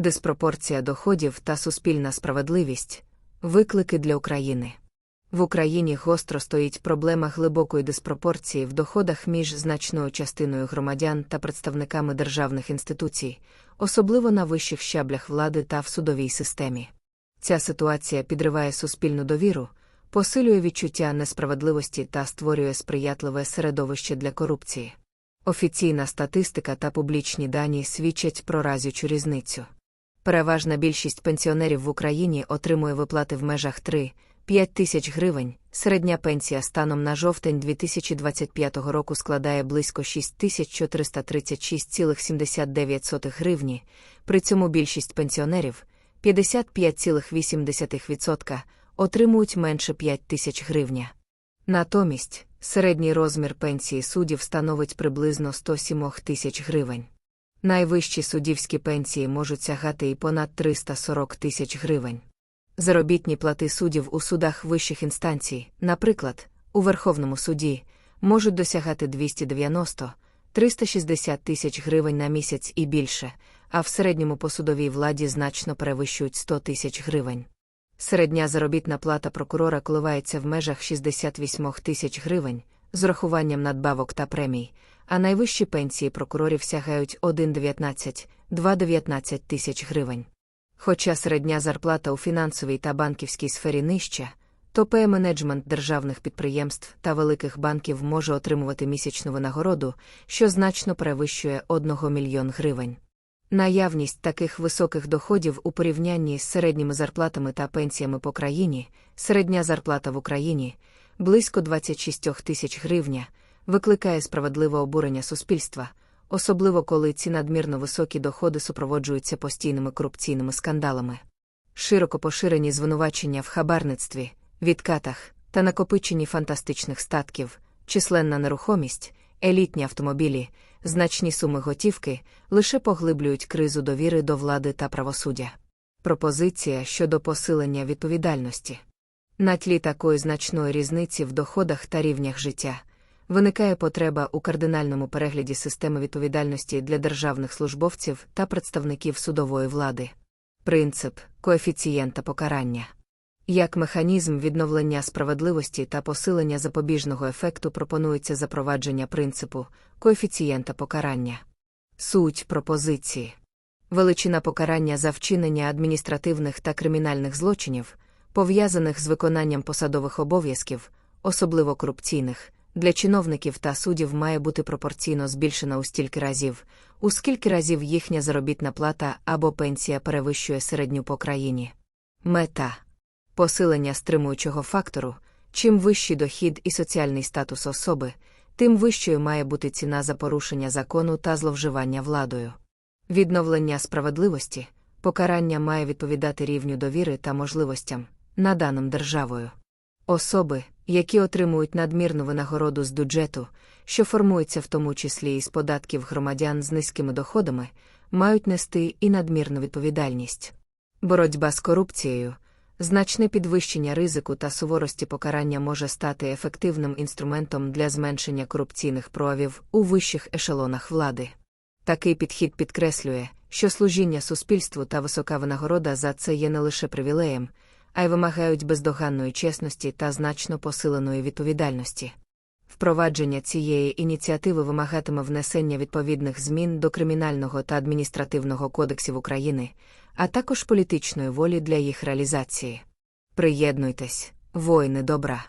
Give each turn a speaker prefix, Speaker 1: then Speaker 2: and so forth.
Speaker 1: диспропорція доходів та суспільна справедливість виклики для України. В Україні гостро стоїть проблема глибокої диспропорції в доходах між значною частиною громадян та представниками державних інституцій, особливо на вищих щаблях влади та в судовій системі. Ця ситуація підриває суспільну довіру, посилює відчуття несправедливості та створює сприятливе середовище для корупції. Офіційна статистика та публічні дані свідчать про разючу різницю. Переважна більшість пенсіонерів в Україні отримує виплати в межах 3 5 тисяч гривень. Середня пенсія станом на жовтень 2025 року складає близько 6436,79 гривні. При цьому більшість пенсіонерів 55,8% отримують менше 5 тисяч гривня. Натомість, середній розмір пенсії суддів становить приблизно 107 тисяч гривень. Найвищі суддівські пенсії можуть сягати і понад 340 тисяч гривень. Заробітні плати суддів у судах вищих інстанцій, наприклад, у Верховному суді, можуть досягати 290 360 тисяч гривень на місяць і більше, а в середньому по судовій владі значно перевищують 100 тисяч гривень. Середня заробітна плата прокурора коливається в межах 68 тисяч гривень з урахуванням надбавок та премій, а найвищі пенсії прокурорів сягають 1,19-2,19 тисяч гривень. Хоча середня зарплата у фінансовій та банківській сфері нижча, то ПЕ-менеджмент державних підприємств та великих банків може отримувати місячну винагороду, що значно перевищує 1 мільйон гривень. Наявність таких високих доходів у порівнянні з середніми зарплатами та пенсіями по країні, середня зарплата в Україні близько 26 тисяч гривня, викликає справедливе обурення суспільства, особливо коли ці надмірно високі доходи супроводжуються постійними корупційними скандалами. Широко поширені звинувачення в хабарництві, відкатах та накопиченні фантастичних статків, численна нерухомість, елітні автомобілі, значні суми готівки лише поглиблюють кризу довіри до влади та правосуддя. Пропозиція щодо посилення відповідальності. На тлі такої значної різниці в доходах та рівнях життя виникає потреба у кардинальному перегляді системи відповідальності для державних службовців та представників судової влади. Принцип коефіцієнта покарання. Як механізм відновлення справедливості та посилення запобіжного ефекту пропонується запровадження принципу коефіцієнта покарання. Суть пропозиції. Величина покарання за вчинення адміністративних та кримінальних злочинів, пов'язаних з виконанням посадових обов'язків, особливо корупційних, для чиновників та суддів має бути пропорційно збільшена у стільки разів, у скільки разів їхня заробітна плата або пенсія перевищує середню по країні. Мета посилення стримуючого фактору. Чим вищий дохід і соціальний статус особи, тим вищою має бути ціна за порушення закону та зловживання владою. Відновлення справедливості, покарання має відповідати рівню довіри та можливостям, наданим державою. Особи, які отримують надмірну винагороду з бюджету, що формується в тому числі із податків громадян з низькими доходами, мають нести і надмірну відповідальність. Боротьба з корупцією, значне підвищення ризику та суворості покарання може стати ефективним інструментом для зменшення корупційних проявів у вищих ешелонах влади. Такий підхід підкреслює, що служіння суспільству та висока винагорода за це є не лише привілеєм а й вимагають бездоганної чесності та значно посиленої відповідальності. Впровадження цієї ініціативи вимагатиме внесення відповідних змін до Кримінального та адміністративного кодексів України, а також політичної волі для їх реалізації. Приєднуйтесь, воїни добра.